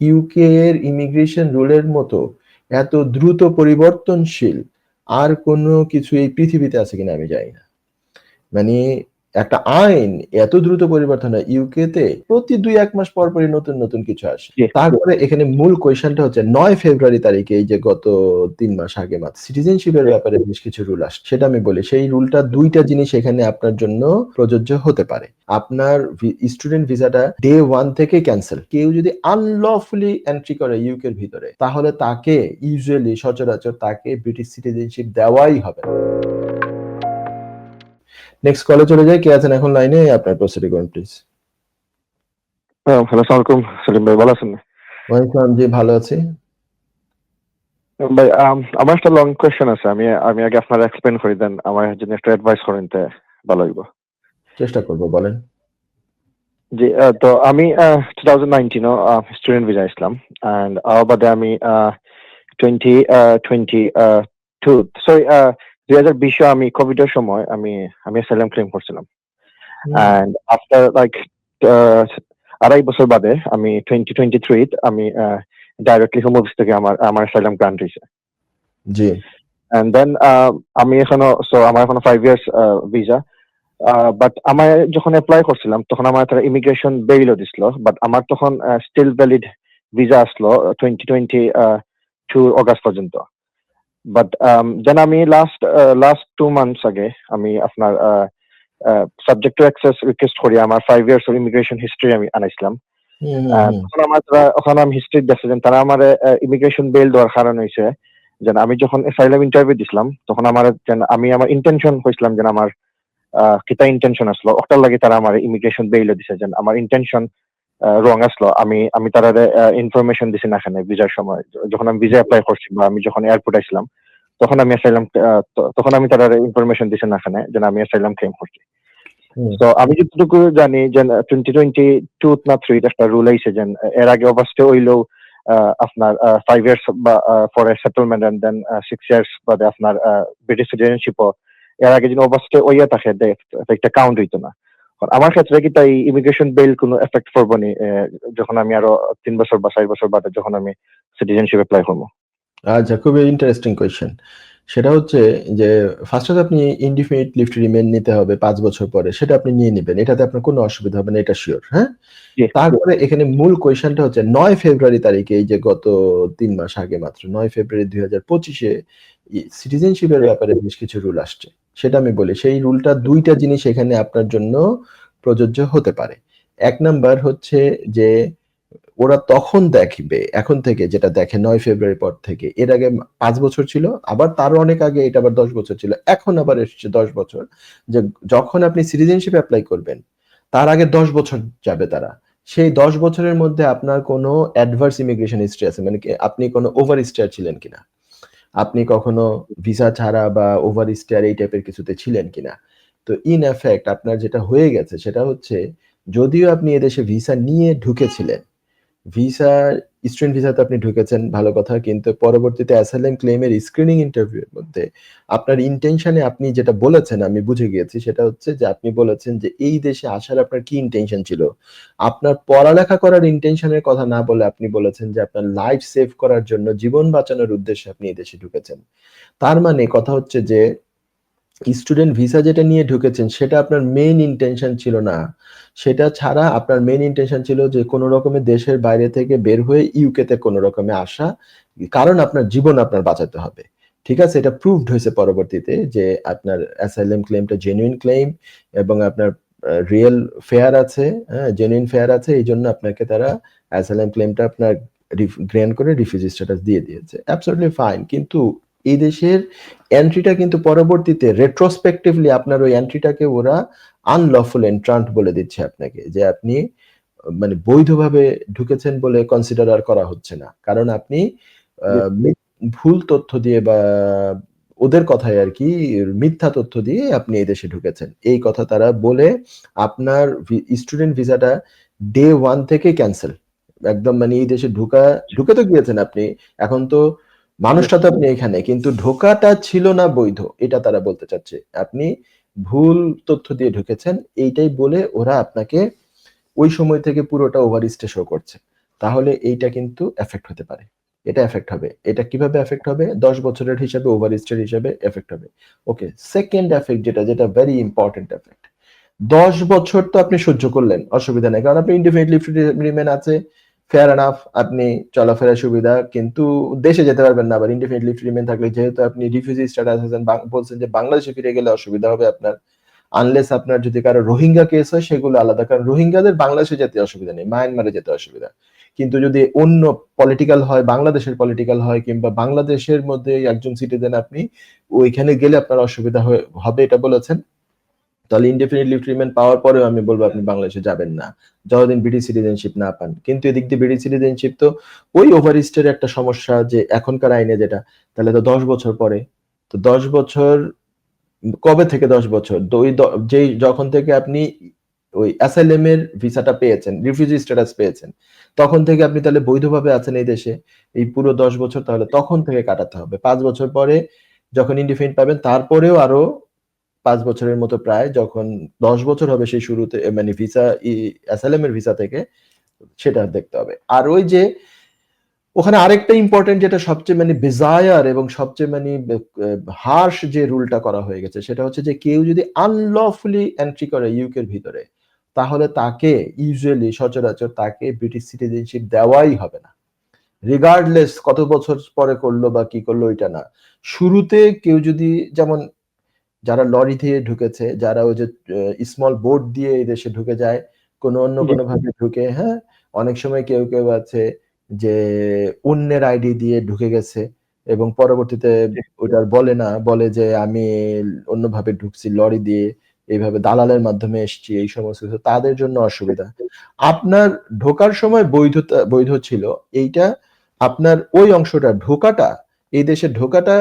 UK এর immigration রুলের মতো এত দ্রুত পরিবর্তনশীল আর কোনো কিছু এই পৃথিবীতে আছে কিনা আমি জানি না। মানে একটা আইন এত দ্রুত পরিবর্তন হয় ইউকে তে প্রতি দুই এক মাস পর পরই নতুন নতুন কিছু আসে। তারপরে এখানে মূল কোয়েশনটা হচ্ছে নয় ফেব্রুয়ারি তারিখে এই যে গত তিন মাস আগে মাত্র সিটিজেনশিপের ব্যাপারে বেশ কিছু রুল আসছে সেটা আমি বলি সেই রুলটা দুইটা জিনিস এখানে আপনার জন্য প্রযোজ্য হতে পারে। আপনার স্টুডেন্ট ভিসাটা ডে ওয়ান থেকে ক্যান্সেল কেউ যদি আনলফুলি এন্ট্রি করে ইউকের ভিতরে তাহলে তাকে ইউজুয়ালি সচরাচর তাকে ব্রিটিশ সিটিজেনশিপ দেওয়াই হবে নেক্সট কলে চলে যাই। কে আছেন এখন লাইনে আপনার প্রসিডি করুন প্লিজ হ্যালো সেলিম ভাই ভালো আছেন? জি ভালো আছি। ভাই আমার একটা লং কোয়েশ্চেন আছে। আমি আমি আগে আপনারা এক্সপ্লেন করে দেন আমার জন্য একটু অ্যাডভাইস করেন তে ভালো হইব। চেষ্টা করব বলেন। জি তো আমি টু থাউজেন্ড নাইনটিনও স্টুডেন্ট ভিসা ইসলাম অ্যান্ড বাদে আমি টোয়েন্টি টোয়েন্টি টু সরি দুই হাজার বিশে আমি কোভিডের সময় আমি আমি অ্যাসাইলাম ক্লেম করছিলাম। অ্যান্ড আফটার লাইক আড়াই বছর বাদে আমি টোয়েন্টি টোয়েন্টি থ্রি আমি ডাইরেক্টলি হোম অফিস থেকে আমার আমার অ্যাসাইলাম গ্রান্ট হয়েছে। জি। Then uh, আমি এখনও সো আমার এখনও ফাইভ ইয়ার্স ভিসা বাট আমার যখন অ্যাপ্লাই করছিলাম তখন আমার তারা ইমিগ্রেশন বেইলও দিছিল বাট আমার তখন স্টিল ভ্যালিড ভিসা আসলো টোয়েন্টি টোয়েন্টি টু অগাস্ট পর্যন্ত। বাট দেন আমি লাস্ট লাস্ট টু মান্থস আগে আমি আপনার সাবজেক্ট টু অ্যাক্সেস রিকোয়েস্ট করি আমার five years of immigration history আমি আনাইছিলাম হুম। তখন আমার ওখানে আমি হিস্ট্রি দেখছে যে তারা আমার ইমিগ্রেশন বেল দেওয়ার কারণ হয়েছে যে আমি যখন অ্যাসাইলাম ইন্টারভিউ দিছিলাম তখন আমার যেন আমি আমার ইন্টেনশন হয়েছিলাম যে আমার আহ, কিতা ইন্টেনশন আসলো ওটার লাগে তারা আমার ইমিগ্রেশন বেইল দিছে যেন আমার ইন্টেনশন রং আসলো। আমি আমি তারা ইনফরমেশন দিছি না এখানে ভিসার সময়। যখন আমি ভিসা অ্যাপ্লাই করছি বা আমি যখন এয়ারপোর্ট আসলাম তখন আমি অ্যাসাইলাম তখন আমি তারা ইনফরমেশন দিছি না এখানে যে আমি অ্যাসাইলাম ক্লেম করছি। তো আমি যতটুকু জানি যে টোয়েন্টি টোয়েন্টি টু না থ্রি একটা রুল আইছে যে এর আগে অবশ্যই হইলেও আপনার ফাইভ ইয়ার্স বা for settlement and then six years বাদে আপনার ব্রিটিশ সিটিজেনশিপও এর আগে যদি অবশ্যই ওইয়া থাকে একটা কাউন্ট হইতো না। আমার ক্ষেত্রে কি তাই ইমিগ্রেশন বিল কোনো এফেক্ট করব নি আহ, যখন আমি আরও তিন বছর বা চার বছর বাদে যখন আমি সিটিজেনশিপ অ্যাপ্লাই করব? আচ্ছা খুবই ইন্টারেস্টিং কোয়েশ্চেন সেটা হচ্ছে যে ফার্স্ট আপনি ইনডিফিনিট লিফট রিমেন নিতে হবে পাঁচ বছর পরে সেটা আপনি নিয়ে নেবেন এটাতে আপনার কোনো অসুবিধা হবে না এটা শিওর হ্যাঁ? তারপরে এখানে মূল কোয়েশনটা হচ্ছে নয় ফেব্রুয়ারি তারিখে এই যে গত তিন মাস আগে মাত্র নয় ফেব্রুয়ারি দুই হাজার পঁচিশে সিটিজেনশিপের ব্যাপারে বেশ কিছু রুল আসছে সেটা আমি বলি। সেই রুলটা দুইটা জিনিস এখানে আপনার জন্য প্রযোজ্য হতে পারে। এক নাম্বার হচ্ছে যে ওরা তখন দেখবে, এখন থেকে যেটা দেখে নয় ফেব্রুয়ারি পর থেকে। এর আগে পাঁচ বছর ছিল, আবার তারও অনেক আগে এটা আবার দশ বছর ছিল। এখন আবার এসেছে দশ বছর যে যখন আপনি সিটিজেনশিপ অ্যাপ্লাই করবেন, তার আগে দশ বছর যাবে তারা। সেই দশ বছরের মধ্যে আপনার কোনো অ্যাডভার্স ইমিগ্রেশন হিস্ট্রি আছে মানে আপনি কোনো ওভার স্টেয়ার ছিলেন কিনা? আপনি কখনো ভিসা ছাড়া বা ওভার স্টেয়ার এই টাইপের কিছুতে ছিলেন কিনা? তো ইন এফেক্ট আপনার যেটা হয়ে গেছে সেটা হচ্ছে, যদিও আপনি এদেশে ভিসা নিয়ে ঢুকেছিলেন ভিসা স্টুডেন্ট ভিসাতে আপনি ঢুকেছেন, ভালো কথা, কিন্তু পরবর্তীতে অ্যাসাইলাম ক্লেমের স্ক্রিনিং ইন্টারভিউর মধ্যে আপনার ইন্টেনশনে আপনি যেটা বলেছেন, আমি বুঝে গিয়েছি, সেটা হচ্ছে যে আপনি বলেছেন যে এই দেশে আসার আপনার কি ইন্টেনশন ছিল? আপনার পড়ালেখা করার ইন্টেনশনের কথা না বলে আপনি বলেছেন যে আপনার লাইফ সেভ করার জন্য, জীবন বাঁচানোর উদ্দেশ্যে আপনি এই দেশে ঢুকেছেন। তার মানে কথা হচ্ছে যে স্টুডেন্ট ভিসা যেটা নিয়ে ঢুকেছেন, সেটা আপনার মেইন ইন্টেনশন ছিল না। সেটা ছাড়া আপনার মেইন ইন্টেনশন ছিল যে কোনো রকমের দেশের বাইরে থেকে বের হয়ে ইউকেতে কোনো রকমে আসা, কারণ আপনার জীবন আপনার বাঁচাতে হবে। ঠিক আছে? এটা প্রুভড হয়েছে পরবর্তীতে যে আপনার অ্যাসাইলাম ক্লেমটা জেনুইন ক্লেম এবং আপনার রিয়েল ফেয়ার আছে হ্যাঁ জেনুইন ফেয়ার আছে, এই জন্য আপনাকে তারা অ্যাসাইলাম ক্লেমটা আপনার গ্র্যান্ড করে রিফিউজি স্ট্যাটাস দিয়ে দিয়েছে। অ্যাবসলিউটলি ফাইন কিন্তু এই দেশের এন্ট্রিটা কিন্তু পরবর্তীতে রেট্রোস্পেক্টিভলি আপনার ওই এন্ট্রিটাকে ওরা আনলফুল এন্ট্রান্ট বলে দিচ্ছে আপনাকে যে আপনি মানে বৈধভাবে ঢুকেছেন বলে কনসিডার আর করা হচ্ছে না। কারণ আপনি ভুল তথ্য দিয়ে বা ওদের কথায় আর কি মিথ্যা তথ্য দিয়ে আপনি এই দেশে ঢুকেছেন। এই কথা তারা বলে আপনার স্টুডেন্ট ভিসাটা ডে ওয়ান থেকে ক্যান্সেল একদম মানে এই দেশে ঢুকা ঢুকে তো গিয়েছেন আপনি। এখন তো মানুষটা তো আপনি এখানে, কিন্তু ঢোকাটা ছিল না বৈধ, এটা তারা বলতে চাচ্ছে। আপনি ভুল তথ্য দিয়ে ঢুকেছেন, এইটাই বলে ওরা আপনাকে ওই সময় থেকে পুরোটা ওভার স্টে শো করছে। তাহলে এইটা কিন্তু এফেক্ট হতে পারে। এটা এফেক্ট হবে। এটা কীভাবে এফেক্ট হবে? দশ বছরের হিসাবে ওভার স্টের হিসাবে এফেক্ট হবে। ওকে সেকেন্ড এফেক্ট যেটা যেটা ভেরি ইম্পর্টেন্ট এফেক্ট দশ বছর তো আপনি সহ্য করলেন, অসুবিধা নেই। কারণ আপনি ইন্ডিফিনিটলি রিমেন আছে ফেয়ার এনাফ আপনি চলাফেরা সুবিধা, কিন্তু দেশে যেতে পারবেন না আবার ইন্ডিফিনিটলি রিমেন থাকলে। যেহেতু আপনি রিফিউজি স্ট্যাটাস আছেন বলছেন যে বাংলাদেশে ফিরে গেলে অসুবিধা হবে আপনার। আনলেস আপনার যদি কারও রোহিঙ্গা কেস হয়, সেগুলো আলাদা, কারণ রোহিঙ্গাদের বাংলাদেশে যেতে অসুবিধা নেই মায়ানমারে যেতে অসুবিধা। কিন্তু যদি অন্য পলিটিক্যাল হয়, বাংলাদেশের পলিটিক্যাল হয়, কিংবা বাংলাদেশের মধ্যে একজন সিটিজেন আপনি, ওইখানে গেলে আপনার অসুবিধা হবে এটা বলেছেন। তাহলে ইনডেফিনিট ট্রিটমেন্ট পাওয়ার পরেও আমি বলব আপনি বাংলাদেশে যাবেন না। যতদিন ব্রিটিশ সিটিজেনশিপ না পান। কিন্তু এদিক দিয়ে ব্রিটিশ সিটিজেনশিপ তো ওই ওভারস্টের একটা সমস্যা যে এখনকার আইনে যেটা, তাহলে তো দশ বছর পরে। তো দশ বছর, কবে থেকে দশ বছর? ওই যেই যখন থেকে আপনি ওই অ্যাসাইলেম এর ভিসাটা পেয়েছেন রিফিউজি স্ট্যাটাস পেয়েছেন, তখন থেকে আপনি তাহলে বৈধভাবে আছেন এই দেশে। এই পুরো দশ বছর তাহলে তখন থেকে কাটাতে হবে। পাঁচ বছর পরে যখন ইন্ডিফেন্ট পাবেন, তারপরেও আরও পাঁচ বছরের মতো প্রায়, যখন দশ বছর হবে সেই শুরুতে মানে ভিসা অ্যাসাইলেম এর ভিসা থেকে, সেটা দেখতে হবে। আর ওই যে, ওখানে আরেকটা ইম্পর্টেন্ট যেটা সবচেয়ে মানে বিজায়ার এবং সবচেয়ে মানে হার্শ যে রুলটা করা হয়ে গেছে, সেটা হচ্ছে যে কেউ যদি আনলফুলি এন্ট্রি করে ইউকের ভিতরে, তাহলে তাকে ইউজুয়ালি সচরাচর তাকে ব্রিটিশ সিটিজেনশিপ দেওয়াই হবে না। রিগার্ডলেস কত বছর পরে করল বা কি করল, ওইটা না। শুরুতে কেউ যদি, যেমন যারা লরি দিয়ে ঢুকেছে যারা ওই যে স্মল বোট দিয়ে এই দেশে ঢুকে যায় কোনো অন্য। কোনো ভাবে ঢুকে হ্যাঁ অনেক সময় কেউ কেউ আছে যে অন্যের আইডি দিয়ে ঢুকে গেছে এবং পরবর্তীতে। ওটার বলে না বলে যে আমি অন্যভাবে ঢুকছি লরি দিয়ে এইভাবে দালালের মাধ্যমে এসেছি এই সমস্ত কিছু তাদের জন্য অসুবিধা আপনার ঢোকার সময় বৈধতা বৈধ ছিল এইটা আপনার ওই অংশটা ঢোকাটা এই দেশে ঢোকাটা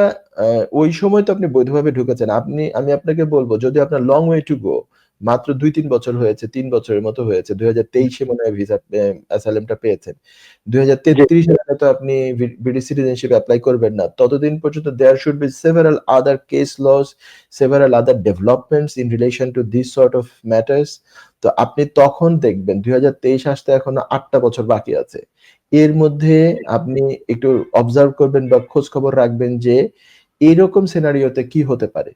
ওই সময় তো আপনি বৈধভাবে ঢুকেছেন। আপনি আমি আপনাকে বলব যদি আপনার লং ওয়ে টু গো মাত্র দুই তিন বছর হয়েছে তিন বছরের মতো হয়েছে দুই হাজার তেইশে মনে হয় ভিসা অ্যাসাইলেমটা পেয়েছেন। দুই হাজার তেত্রিশ সালে তো আপনি ব্রিটিশ সিটিজেনশিপ অ্যাপ্লাই করবেন না। ততদিন পর্যন্ত there should be several other case laws several other developments in relation to this sort of matters তো আপনি তখন দেখবেন, দুই হাজার তেইশ আসতে এখনও আটটা বছর বাকি আছে। এর মধ্যে আপনি একটু অবজার্ভ করবেন বা খোঁজ খবর রাখবেন যে এরকম সিনারিওতে কি হতে পারে।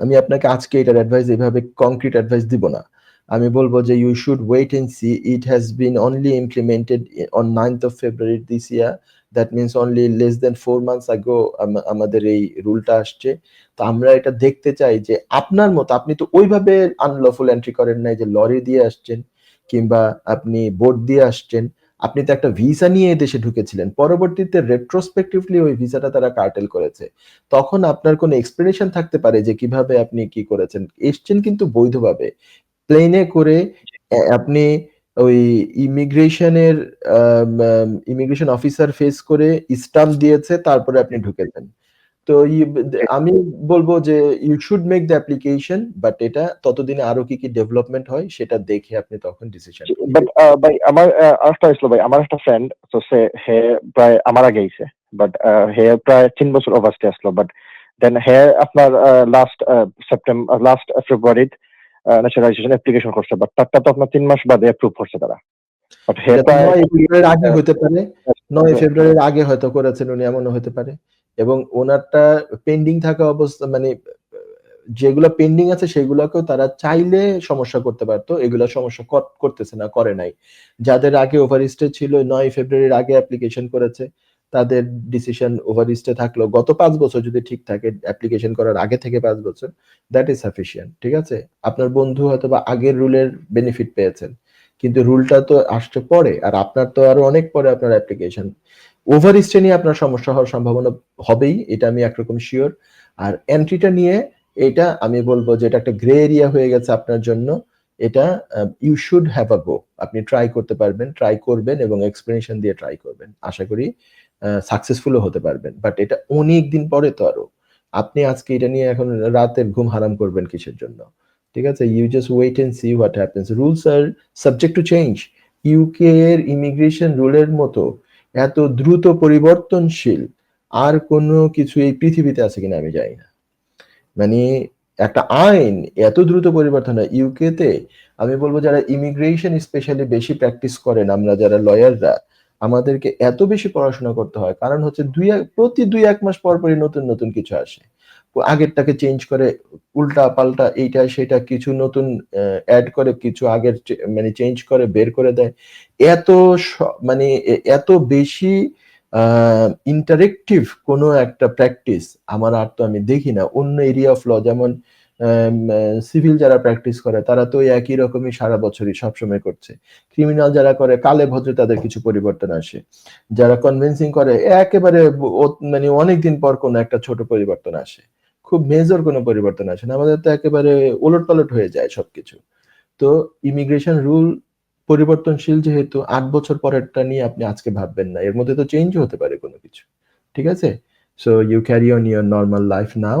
আমি আপনাকে আজকে এটার অ্যাডভাইস এইভাবে কংক্রিট অ্যাডভাইস দিব না। আমি বলব যে you should wait and see it has been only implemented on ninth of February this year that means only less than four months ago আমাদের এই রুলটা আসছে। তো আমরা এটা দেখতে চাই যে আপনার মতো, আপনি তো ওইভাবে আনলফুল এন্ট্রি করেন নাই যে লরি দিয়ে আসছেন কিংবা আপনি বোট দিয়ে আসছেন। আপনি তো একটা ভিসা নিয়ে দেশে ঢুকেছিলেন। পরবর্তীতে রেট্রোস্পেক্টিভলি ওই ভিসাটা তারা কার্টেল করেছে। তখন আপনার কোনো এক্সপ্লেনেশন থাকতে পারে যে কীভাবে আপনি কি করেছেন। এসছেন কিন্তু বৈধভাবে। প্লেনে করে আপনি ওই ইমিগ্রেশনের ইমিগ্রেশন অফিসার ফেস করে স্টাম্প দিয়েছে তারপরে আপনি ঢুকে ঢুকেছেন। তো আমি বলব যে you should make the application but এটা ততদিনে আরও কি কি ডেভেলপমেন্ট হয় সেটা দেখে আপনি তখন ডিসিশন বাট ভাই আমার আরেকটা হয়েছিল ভাই আমার একটা ফ্রেন্ড তো সে হে প্রায় আমার আগে আইছে বাট হে প্রায় তিন বছর ওভারস্টে আসলো বাট দেন হে আপনার last September last February naturalisation application করছে বাট তারটা তো আপনার তিন মাস বাদে অ্যাপ্রুভ করছে তারা। বাট হে ফেব্রুয়ারির আগে হতে পারে নয় ফেব্রুয়ারির আগে হয়তো করেছেন উনি এমনও হতে পারে। এবং ওনারটা পেন্ডিং থাকা অবস্থা মানে যেগুলো পেন্ডিং আছে সেগুলোকেও তারা চাইলে সমস্যা করতে পারতো এগুলো সমস্যা কর- করতেছে না করে নাই। যাদের আগে ওভারস্টে ছিল নয় ফেব্রুয়ারির আগে অ্যাপ্লিকেশন করেছে তাদের ডিসিশন ওভারস্টে থাকল। গত পাঁচ বছর যদি ঠিক থাকে অ্যাপ্লিকেশন করার আগে থেকে পাঁচ বছর দ্যাট ইজ সাফিসিয়েন্ট ঠিক আছে? আপনার বন্ধু হয়তো বা আগের রুলের বেনিফিট পেয়েছেন, কিন্তু রুলটা তো আসছে পরে, আর আপনার তো আরও অনেক পরে আপনার অ্যাপ্লিকেশন ওভার স্টে নিয়ে আপনার সমস্যা হওয়ার সম্ভাবনা হবেই, এটা আমি একরকম শিওর আর এন্ট্রিটা নিয়ে এটা আমি বলব যে এটা একটা গ্রে এরিয়া হয়ে গেছে আপনার জন্য, এটা you should have a go আপনি ট্রাই করতে পারবেন ট্রাই করবেন এবং এক্সপ্লেনেশন দিয়ে ট্রাই করবেন। আশা করি সাকসেসফুলও হতে পারবেন। বাট এটা অনেক দিন পরে তো আরও। আপনি আজকে এটা নিয়ে এখন রাতের ঘুম হারাম করবেন কিসের জন্য? ঠিক আছে? You just wait and see what happens rules are subject to change UK এর ইমিগ্রেশন রুলের মতো এত দ্রুত পরিবর্তনশীল আর কোনো কিছু এই পৃথিবীতে আছে কিনা আমি জানি না। মানে একটা আইন এত দ্রুত পরিবর্তন হয় ইউকে তে, আমি বলব যারা ইমিগ্রেশন স্পেশালি বেশি প্র্যাকটিস করেন, আমরা যারা লয়াররা আমাদেরকে এত বেশি পড়াশোনা করতে হয়। কারণ হচ্ছে দুই এক, প্রতি দুই এক মাস পর পরই নতুন নতুন কিছু আসে। আগেরটাকে চেঞ্জ করে উল্টা পাল্টা এইটা, সেটা কিছু নতুন অ্যাড করে কিছু আগের মানে চেঞ্জ করে, বের করে দেয়। এত মানে এত বেশি ইন্টারেক্টিভ কোনো একটা প্র্যাকটিস আমার আর তো আমি দেখি না। অন্য এরিয়া অফ ল যেমন সিভিল যারা প্র্যাকটিস করে, তারা তো একই রকমই সারা বছরই সবসময় করছে। ক্রিমিনাল যারা করে, কালে ভদ্রে তাদের কিছু পরিবর্তন আসে। যারা কনভিন্সিং করে, একেবারে মানে অনেকদিন পর কোনো একটা ছোট পরিবর্তন আসে। খুব মেজর কোনো পরিবর্তন আসে না। আমাদের তো একেবারে ওলট পালট হয়ে যায় সবকিছু। তো ইমিগ্রেশন রুল পরিবর্তনশীল যেহেতু, আট বছর পরেরটা নিয়ে আপনি আজকে ভাববেন না। এর মধ্যে তো চেঞ্জ হতে পারে কোনো কিছু। ঠিক আছে? So you carry on your normal life now